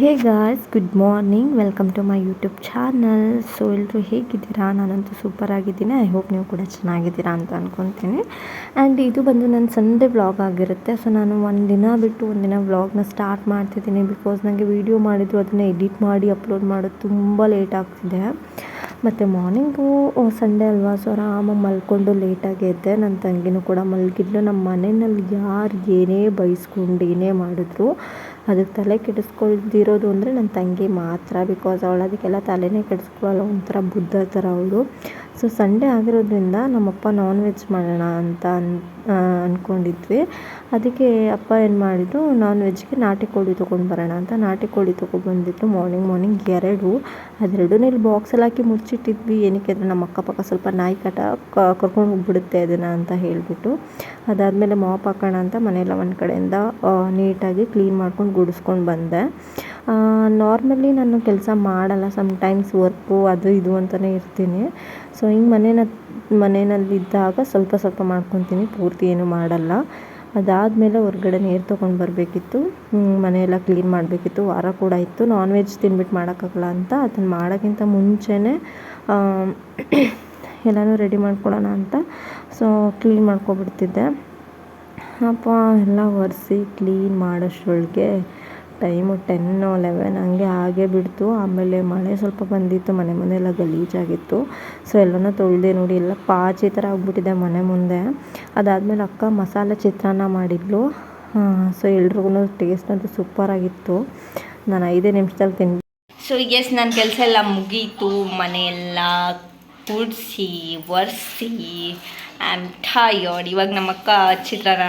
Hey guys good morning welcome to my YouTube channel so ಎಲ್ಲರೂ ಹೇಗಿದ್ದೀರಾ? ನಾನಂತೂ super ಆಗಿದ್ದೀನಿ. ಐ ಹೋಪ್ ನೀವು ಕೂಡ ಚೆನ್ನಾಗಿದ್ದೀರಾ ಅಂತ ಅಂದ್ಕೊತೀನಿ ಆ್ಯಂಡ್ ಇದು ಬಂದು ನನ್ನ ಸಂಡೇ ವ್ಲಾಗ್ ಆಗಿರುತ್ತೆ. ಸೊ ನಾನು ಒಂದು ದಿನ ಬಿಟ್ಟು ಒಂದಿನ ವ್ಲಾಗ್ನ ಸ್ಟಾರ್ಟ್ ಮಾಡ್ತಿದ್ದೀನಿ ಬಿಕಾಸ್ ನನಗೆ ವೀಡಿಯೋ ಮಾಡಿದ್ರು, ಅದನ್ನು ಎಡಿಟ್ ಮಾಡಿ ಅಪ್ಲೋಡ್ ಮಾಡೋದು ತುಂಬ ಲೇಟ್ ಆಗ್ತಿದೆ. ಮತ್ತು ಮಾರ್ನಿಂಗು ಸಂಡೇ ಅಲ್ವಾ? ಸೊ ಆರಾಮಾಗಿ ಮಲ್ಕೊಂಡು ಲೇಟಾಗಿ ಎದ್ದೆ. ನನ್ನ ತಂಗಿನೂ ಕೂಡ ಮಲಗಿದ್ಲು. ನಮ್ಮ ಮನೆಯಲ್ಲಿ ಯಾರು ಏನೇ ಬೈಸ್ಕೊಂಡು ಏನೇ ಮಾಡಿದ್ರು, ಅದಕ್ಕೆ ತಲೆ ಕೆಡಿಸ್ಕೊಳ್ದಿರೋದು ಅಂದರೆ ನನ್ನ ತಂಗಿ ಮಾತ್ರ. ಬಿಕಾಸ್ ಅವಳು ಅದಕ್ಕೆಲ್ಲ ತಲೆನೇ ಕೆಡಿಸ್ಕೊಳ್ಳಲ್ಲ ಒಂಥರ ಬುದ್ಧ ಥರ ಅವಳು. ಸೊ ಸಂಡೇ ಆಗಿರೋದ್ರಿಂದ ನಮ್ಮಪ್ಪ ನಾನ್ ವೆಜ್ ಮಾಡೋಣ ಅಂತ ಅನ್ ಅಂದ್ಕೊಂಡಿದ್ವಿ ಅದಕ್ಕೆ ಅಪ್ಪ ಏನು ಮಾಡಿದ್ರು ನಾನ್ ವೆಜ್ಗೆ ನಾಟಿ ಕೋಳಿ ಬರೋಣ ಅಂತ ನಾಟಿ ಕೋಳಿ ತೊಗೊಬಂದಿದ್ರು ಮಾರ್ನಿಂಗ್ ಮಾರ್ನಿಂಗ್ ಎರಡು. ಅದೆರಡೂ ಇಲ್ಲಿ ಬಾಕ್ಸಲ್ಲಿ ಹಾಕಿ ಮುಚ್ಚಿಟ್ಟಿದ್ವಿ. ಏನಕ್ಕೆ ಅಂದರೆ ನಮ್ಮ ಅಕ್ಕಪಕ್ಕ ಸ್ವಲ್ಪ ನಾಯಿ ಕಟ ಕರ್ಕೊಂಡು ಹೋಗ್ಬಿಡುತ್ತೆ ಅದನ್ನು ಅಂತ ಹೇಳಿಬಿಟ್ಟು. ಅದಾದಮೇಲೆ ಮಾಪ್ ಹಾಕೋಣ ಅಂತ ಮನೆಯೆಲ್ಲ ಒಂದು ಕಡೆಯಿಂದ ನೀಟಾಗಿ ಕ್ಲೀನ್ ಮಾಡ್ಕೊಂಡು ಗುಡಿಸ್ಕೊಂಡು ಬಂದೆ. ನಾರ್ಮಲಿ ನಾನು ಕೆಲಸ ಮಾಡಲ್ಲ. ಸಮ್ಟೈಮ್ಸ್ ವರ್ಕು ಅದು ಇದು ಅಂತಲೇ ಇರ್ತೀನಿ. ಸೊ ಹಿಂಗೆ ಮನೇನ ಮನೆಯಲ್ಲಿದ್ದಾಗ ಸ್ವಲ್ಪ ಸ್ವಲ್ಪ ಮಾಡ್ಕೊತೀನಿ. ಪೂರ್ತಿ ಏನು ಮಾಡಲ್ಲ. ಅದಾದಮೇಲೆ ಹೊರ್ಗಡೆ ನೀರು ತೊಗೊಂಡು ಬರಬೇಕಿತ್ತು. ಮನೆಯೆಲ್ಲ ಕ್ಲೀನ್ ಮಾಡಬೇಕಿತ್ತು. ವಾರ ಕೂಡ ಇತ್ತು. ನಾನ್ ವೆಜ್ ತಿನ್ಬಿಟ್ಟು ಮಾಡೋಕ್ಕಾಗಲ್ಲ ಅಂತ. ಅದನ್ನು ಮಾಡೋಕ್ಕಿಂತ ಮುಂಚೆನೇ ಎಲ್ಲನೂ ರೆಡಿ ಮಾಡ್ಕೊಳ್ಳೋಣ ಅಂತ. ಸೊ ಕ್ಲೀನ್ ಮಾಡ್ಕೊಬಿಡ್ತಿದ್ದೆ. ಅಪ್ಪ, ಎಲ್ಲ ಒರೆಸಿ ಕ್ಲೀನ್ ಮಾಡೋಷ್ಟ್ರೊಳಗೆ ಟೈಮು ಟೆನ್ನು ಲೆವೆನ್ ಹಂಗೆ ಆಗೇ ಬಿಡ್ತು. ಆಮೇಲೆ ಮಳೆ ಸ್ವಲ್ಪ ಬಂದಿತ್ತು, ಮನೆ ಮುಂದೆ ಎಲ್ಲ ಗಲೀಜಾಗಿತ್ತು. ಸೊ ಎಲ್ಲನೂ ತೊಳೆದೆ ನೋಡಿ, ಎಲ್ಲ ಪಾಚಿ ಥರ ಆಗಿಬಿಟ್ಟಿದೆ ಮನೆ ಮುಂದೆ. ಅದಾದಮೇಲೆ ಅಕ್ಕ ಮಸಾಲೆ ಚಿತ್ರಾನ್ನ ಮಾಡಿದ್ಲು. ಸೊ ಎಲ್ರಿಗೂ ಟೇಸ್ಟ್ ಅಂತೂ ಸೂಪರಾಗಿತ್ತು ನಾನು ಐದೇ ನಿಮಿಷದಲ್ಲಿ ತಿನ್ ಸೊ ಎಸ್ ನನ್ನ ಕೆಲಸ ಎಲ್ಲ ಮುಗೀತು. ಮನೆಯೆಲ್ಲ ಗುಡಿಸಿ ಒರೆಸಿ ಆಮ್ ಟಯರ್ಡ್ ಇವಾಗ ನಮ್ಮಕ್ಕ ಚಿತ್ರಾನ್ನ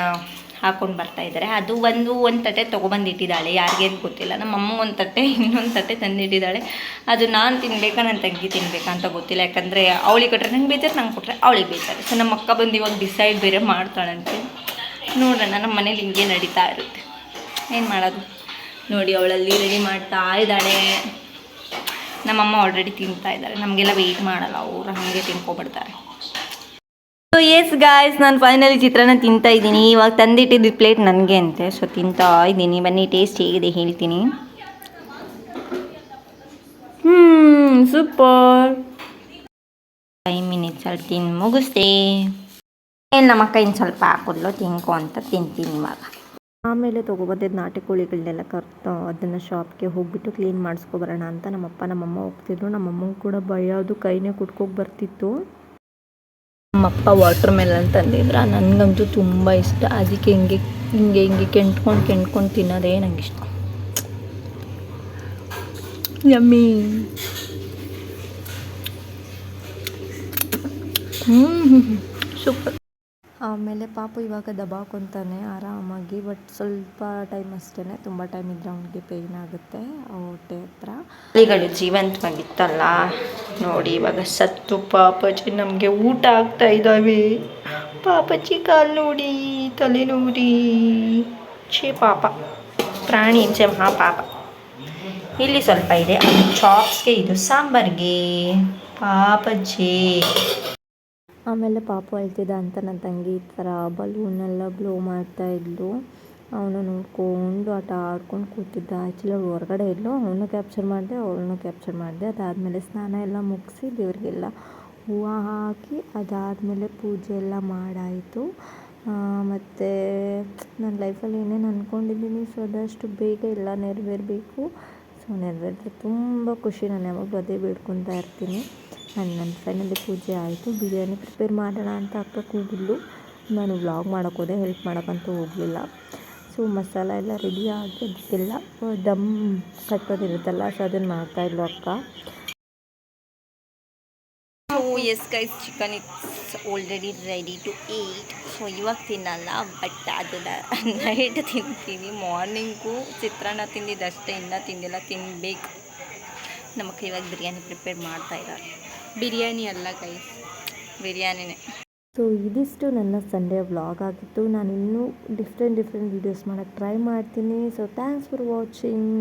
ಹಾಕೊಂಡು ಬರ್ತಾ ಇದ್ದಾರೆ. ಅದು ಒಂದು ಒಂದು ತಟ್ಟೆ ತೊಗೊಬಂದಿಟ್ಟಿದ್ದಾಳೆ. ಯಾರಿಗೇನು ಗೊತ್ತಿಲ್ಲ. ನಮ್ಮ ಅಮ್ಮ ಒಂದು ತಟ್ಟೆ, ಇನ್ನೊಂದು ತಟ್ಟೆ ತಂದಿಟ್ಟಿದ್ದಾಳೆ. ಅದು ನಾನು ತಿನ್ಬೇಕಾ ನನ್ನ ತಂಗಿ ತಿನ್ನಬೇಕಾ ಅಂತ ಗೊತ್ತಿಲ್ಲ. ಯಾಕಂದರೆ ಅವಳಿಗೆ ಕೊಟ್ಟರೆ ನಂಗೆ ಬೇಜಾರು, ನಂಗೆ ಕೊಟ್ಟರೆ ಅವಳಿಗೆ ಬೇಜಾರು. ಸೊ ನಮ್ಮ ಅಕ್ಕ ಬಂದು ಇವಾಗ ಡಿಸೈಡ್ ಬೇರೆ ಮಾಡ್ತಾಳಂತೆ. ನೋಡೋಣ, ನಮ್ಮ ಮನೇಲಿ ಹಿಂಗೆ ನಡೀತಾ ಇರುತ್ತೆ. ಏನು ಮಾಡೋದು? ನೋಡಿ, ಅವಳಲ್ಲಿ ರೆಡಿ ಮಾಡ್ತಾ ಇದ್ದಾಳೆ. ನಮ್ಮಮ್ಮ ಆಲ್ರೆಡಿ ತಿಂತಾ ಇದ್ದಾರೆ. ನಮಗೆಲ್ಲ ವೆಯ್ಟ್ ಮಾಡಲ್ಲ. ಅವರು ಹಾಗೆ ತಿನ್ಕೊಬಿಡ್ತಾರೆ ಸೊ ಎಸ್ ಗಾಯ್ಸ್ ನಾನು ಫೈನಲಿ ಚಿತ್ರಾನ್ನ ತಿಂತಾ ಇದ್ದೀನಿ. ಇವಾಗ ತಂದಿಟ್ಟಿದ್ದು ಪ್ಲೇಟ್ ನನಗೆ ಅಂತೆ. ಸೊ ತಿಂತಾ ಇದ್ದೀನಿ. ಬನ್ನಿ ಟೇಸ್ಟ್ ಹೇಗಿದೆ ಹೇಳ್ತೀನಿ. ಹ್ಞೂ ಸೂಪರ್ ಫೈವ್ ಮಿನಿಟ್ಸಲ್ಲಿ ತಿಂದು ಮುಗಿಸ್ದೆ. ಏನು ನಮ್ಮ ಅಕ್ಕ ಇನ್ನು ಸ್ವಲ್ಪ ಹಾಕಿದ್ಲು ತಿನ್ಕೊ ಅಂತ ತಿಂತೀನಿ ಇವಾಗ. ಆಮೇಲೆ ತೊಗೊಬಂದಿದ್ದು ನಾಟಿ ಕೋಳಿಗಳನ್ನೆಲ್ಲ ಕರ್ತು ಅದನ್ನು ಶಾಪ್ಗೆ ಹೋಗ್ಬಿಟ್ಟು ಕ್ಲೀನ್ ಮಾಡಿಸ್ಕೊಬರೋಣ ಅಂತ ನಮ್ಮಪ್ಪ ನಮ್ಮಮ್ಮ ಹೋಗ್ತಿದ್ರು ನಮ್ಮಮ್ಮಂಗೆ ಕೂಡ ಭಯ. ಅದು ಕೈನೇ ಕುಟ್ಕೋಗಿ ಬರ್ತಿತ್ತು. ನಮ್ಮಪ್ಪ ವಾಟ್ರ್ ಮೆಲನ್ ತಂದಿದ್ರೆ. ನನಗಂತೂ ತುಂಬ ಇಷ್ಟ. ಅದಕ್ಕೆ ಹಿಂಗೆ ಹಿಂಗೆ ಹಿಂಗೆ ಕೆಂಟ್ಕೊಂಡು ಕೆಂಟ್ಕೊಂಡು ತಿನ್ನೋದೇ ನಂಗೆ ಇಷ್ಟ ಯಮ್ಮಿ ಹ್ಞೂ ಸೂಪರ್. ಆಮೇಲೆ ಪಾಪು ಇವಾಗ ದಬಾಕೊಂತಾನೆ ಆರಾಮಾಗಿ ಬಟ್ ಸ್ವಲ್ಪ ಟೈಮ್ ಅಷ್ಟೇ ತುಂಬ ಟೈಮ್ ಇದ್ದರೆ ಅವನಿಗೆ ಪೇಯ್ನ್ ಆಗುತ್ತೆ ಹೊಟ್ಟೆ ಹತ್ರ. ಜೀವಂತವಾಗಿತ್ತಲ್ಲ. ನೋಡಿ, ಇವಾಗ ಸತ್ತು ಪಾಪಚ್ಚಿ ನಮಗೆ ಊಟ ಆಗ್ತಾ ಇದ್ದಾವೆ. ಪಾಪಚ್ಚಿ ಕಾಲು ನೋಡಿ, ತಲೆ ನೋಡಿ. ಛೇ, ಪಾಪ. ಪ್ರಾಣಿ ಹಿಂಸೆ ಮಹಾ ಪಾಪ ಇಲ್ಲಿ ಸ್ವಲ್ಪ ಇದೆ. ಅದು ಚಾಪ್ಸ್ಗೆ, ಇದು ಸಾಂಬಾರ್ಗೆ. ಪಾಪಜ್ಜಿ ಆಮೇಲೆ ಪಾಪ ಅಳ್ತಿದ್ದ ಅಂತ ನನ್ನ ತಂಗಿ ಈ ಥರ ಬಲೂನೆಲ್ಲ ಬ್ಲೋ ಮಾಡ್ತಾ ಇದ್ಲು. ಅವನು ನೋಡ್ಕೊಂಡು ಆಟ ಆಡ್ಕೊಂಡು ಕೂತಿದ್ದ. ಆ್ಯಕ್ಚುಲಿ ಅವಳು ಹೊರಗಡೆ ಇದ್ಲು. ಅವನು ಕ್ಯಾಪ್ಚರ್ ಮಾಡಿದೆ, ಅವಳನ್ನು ಕ್ಯಾಪ್ಚರ್ ಮಾಡಿದೆ. ಅದಾದಮೇಲೆ ಸ್ನಾನ ಎಲ್ಲ ಮುಗಿಸಿ ದೇವರಿಗೆಲ್ಲ ಹೂವು ಹಾಕಿ, ಅದಾದಮೇಲೆ ಪೂಜೆ ಎಲ್ಲ ಮಾಡಾಯಿತು. ಮತ್ತು ನನ್ನ ಲೈಫಲ್ಲಿ ಏನೇನು ಅಂದ್ಕೊಂಡಿದ್ದೀನಿ ಸೊ ಅದಷ್ಟು ಬೇಗ ಎಲ್ಲ ನೆರವೇರಬೇಕು. ಸೊ ನೆರವೇರಿದ್ರೆ ತುಂಬ ಖುಷಿ. ನಾನು ಯಾವಾಗಲೂ ಅದೇ ಬೇಡ್ಕೊತಾ ಇರ್ತೀನಿ. ಆ್ಯಂಡ್ ನನ್ನ ಫೈನಲಿ ಪೂಜೆ ಆಯಿತು. ಬಿರಿಯಾನಿ ಪ್ರಿಪೇರ್ ಮಾಡೋಣ ಅಂತ ಅಕ್ಕ ಕೂಗಿದ್ಲು. ನಾನು ವ್ಲಾಗ್ ಮಾಡೋಕ್ಕೆ ಹೋದೆ ಹೆಲ್ಪ್ ಮಾಡೋಕ್ಕಂತೂ ಹೋಗಲಿಲ್ಲ. ಸೊ ಮಸಾಲ ಎಲ್ಲ ರೆಡಿ ಆಗಿ ಅದಕ್ಕೆಲ್ಲ ದಮ್ ಕಟ್ಟೋದಿರುತ್ತಲ್ಲ ಸೊ ಅದನ್ನು ಮಾಡ್ತಾಯಿದ್ಲು ಅಕ್ಕ. Yes guys chicken it's already ready to eat so ಇವಾಗ ತಿನ್ನಲ್ಲ ಬಟ್ ಅದನ್ನ ನೈಟ್ ತಿಂತೀನಿ ಮಾರ್ನಿಂಗು ಚಿತ್ರಾನ್ನ ತಿಂದಿದ್ದಷ್ಟೇ ಇನ್ನೂ ತಿಂದಿಲ್ಲ ತಿನ್ನಬೇಕು ನಮಗೆ ಇವಾಗ ಬಿರಿಯಾನಿ ಪ್ರಿಪೇರ್ ಮಾಡ್ತಾ ಇದ್ದಾರೆ. ಬಿರಿಯಾನಿ ಅಲ್ಲ ಗೈಸ್ ಬಿರಿಯಾನಿನೇ. ಸೊ ಇದಿಷ್ಟು ನನ್ನ ಸಂಡೇ ವ್ಲಾಗ್ ಆಗಿತ್ತು. ನಾನು ಇನ್ನೂ ಡಿಫ್ರೆಂಟ್ ಡಿಫ್ರೆಂಟ್ ವೀಡಿಯೋಸ್ ಮಾಡೋಕ್ಕೆ ಟ್ರೈ ಮಾಡ್ತೀನಿ. So thanks for watching